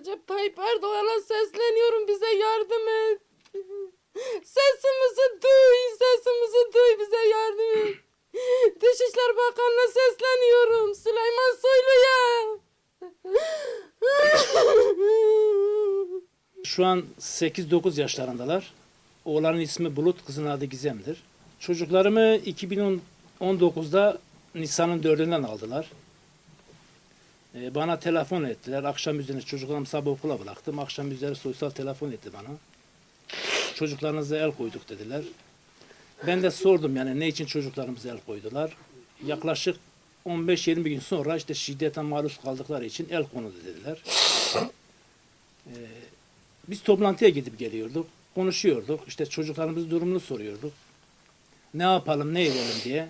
Recep Tayyip Erdoğan'a sesleniyorum bize yardım et. Sesimizi duy, sesimizi duy bize yardım et. Dışişler Bakanı'na sesleniyorum. Süleyman Soylu'ya. Şu an 8-9 yaşlarındalar. Oğlanın ismi Bulut, kızın adı Gizem'dir. Çocuklarımı 2019'da Nisan'ın 4'ünden aldılar. Ee, bana telefon ettiler. Akşam üzerine çocuklarımı sabah okula bıraktım. Akşam üzeri sosyal telefon etti bana. Çocuklarınıza el koyduk dediler. Ben de sordum yani ne için çocuklarımıza el koydular. Yaklaşık 15-20 gün sonra işte şiddete maruz kaldıkları için el konudu dediler. Biz toplantıya gidip geliyorduk. Konuşuyorduk. İşte çocuklarımızın durumunu soruyorduk. Ne yapalım, ne edelim diye.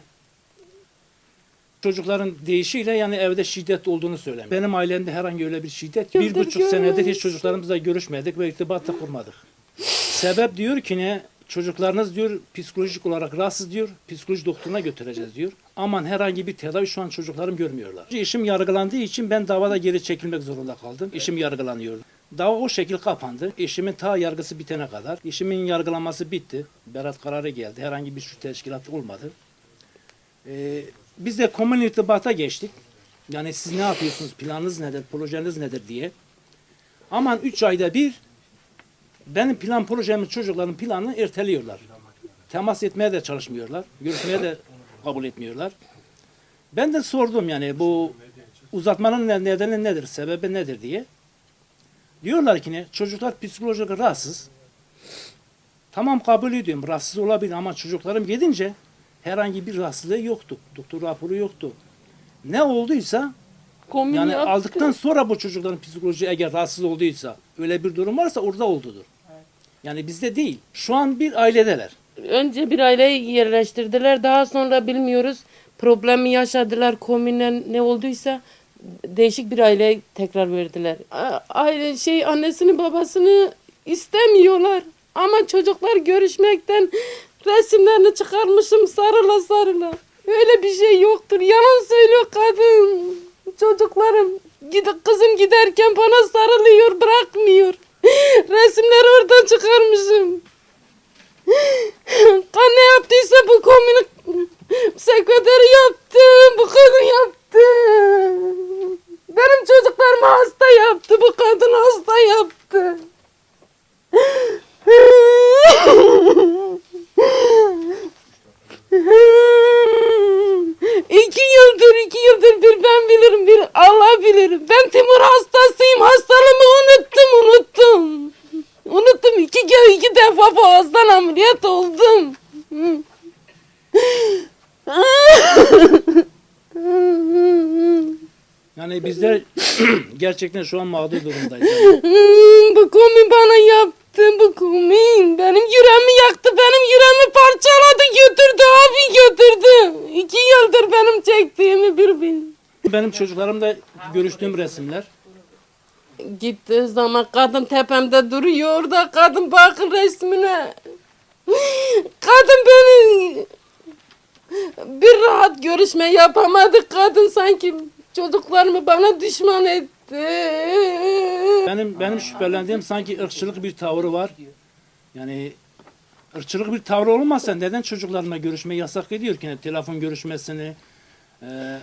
Çocukların değişiyle yani evde şiddet olduğunu söylemiyor. Benim ailemde herhangi öyle bir şiddet. Bir Yıldır buçuk senedir hiç çocuklarımızla görüşmedik ve irtibat da kurmadık. Sebep diyor ki ne? Çocuklarınız diyor psikolojik olarak rahatsız diyor. Psikoloji doktoruna götüreceğiz diyor. Aman herhangi bir tedavi şu an çocuklarım görmüyorlar. İşim yargılandığı için ben davada geri çekilmek zorunda kaldım. İşim yargılanıyordu. Dava o şekil kapandı. İşimin ta yargısı bitene kadar. İşimin yargılanması bitti. Berat kararı geldi. Herhangi bir suç teşkilatı olmadı. Ee, biz de komün irtibata geçtik. Yani siz ne yapıyorsunuz, planınız nedir, projeniz nedir diye. Aman 3 ayda bir benim plan projemin çocukların planını erteliyorlar. Temas etmeye de çalışmıyorlar. Görüşmeye de kabul etmiyorlar. Ben de sordum yani bu uzatmanın ne- nedeni nedir, sebebi nedir diye. Diyorlar ki ne? Çocuklar psikolojik rahatsız. Tamam kabul ediyorum. Rahatsız olabilir ama çocuklarım gidince herhangi bir rahatsızlığı yoktu. Doktor raporu yoktu. Ne olduysa Komün yani yaptı. aldıktan sonra bu çocukların psikoloji eğer rahatsız olduysa öyle bir durum varsa orada oldudur. Yani bizde değil. Şu an bir ailedeler. Önce bir aileyi yerleştirdiler. Daha sonra bilmiyoruz. Problemi yaşadılar. Komünen ne olduysa değişik bir aileye tekrar verdiler. Aile şey annesini babasını istemiyorlar. Ama çocuklar görüşmekten resimlerini çıkarmışım sarıla sarıla. Öyle bir şey yoktur. Yalan söylüyor kadın. Çocuklarım gidip kızım giderken bana sarılıyor, bırakmıyor. Resimleri oradan çıkarmışım. Kan ne yaptıysa bu komünü sekreteri yaptı, bu kadın yaptı. Benim çocuklarımı hasta yaptı, bu kadın hasta yaptı. Yıldır, iki yıldır bir ben bilirim, bir Allah bilir. Ben Timur hastasıyım, hastalığımı unuttum, unuttum. Unuttum, iki, kere iki defa boğazdan ameliyat oldum. Yani bizler gerçekten şu an mağdur durumdayız. Yani Hmm, bu komin bana yaptı bu komin. Benim yüreğimi yaktı. Benim yüreğimi parçaladı götürdü abi götürdü. İki yıldır benim çektiğimi bir bil. Benim çocuklarımla görüştüğüm resimler. Gittiği zaman kadın tepemde duruyor orada. Kadın bakın resmine. Kadın beni bir rahat görüşme yapamadık. Kadın sanki çocuklarımı bana düşman etti. Benim benim şüphelendiğim sanki ırkçılık bir tavrı var. Yani ırkçılık bir tavrı olmazsa neden çocuklarına görüşmeyi yasak ediyor ki? Yani telefon görüşmesini, e,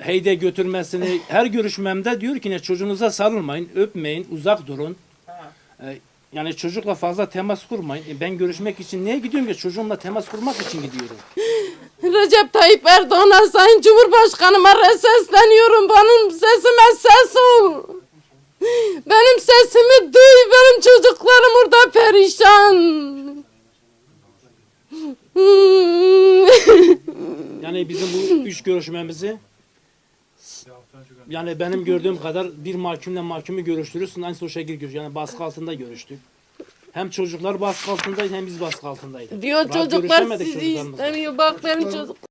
heyde götürmesini, her görüşmemde diyor ki ne çocuğunuza sarılmayın, öpmeyin, uzak durun. E, yani çocukla fazla temas kurmayın. E, ben görüşmek için niye gidiyorum ki? Çocuğumla temas kurmak için gidiyorum. Recep Tayyip Erdoğan'a Sayın Cumhurbaşkanıma sesleniyorum. Benim sesime ses ol. Benim sesimi duy. Benim çocuklarım orada perişan. Yani bizim bu üç görüşmemizi yani benim gördüğüm kadar bir mahkumla mahkumu görüştürürsün. Aynı o şekilde görüş. Yani baskı altında görüştük. Hem çocuklar baskı altındaydı hem biz baskı altındaydık. Diyor Rahat çocuklar görüşemedik sizi çocuklarımızla. istemiyor. Bak benim çocuk.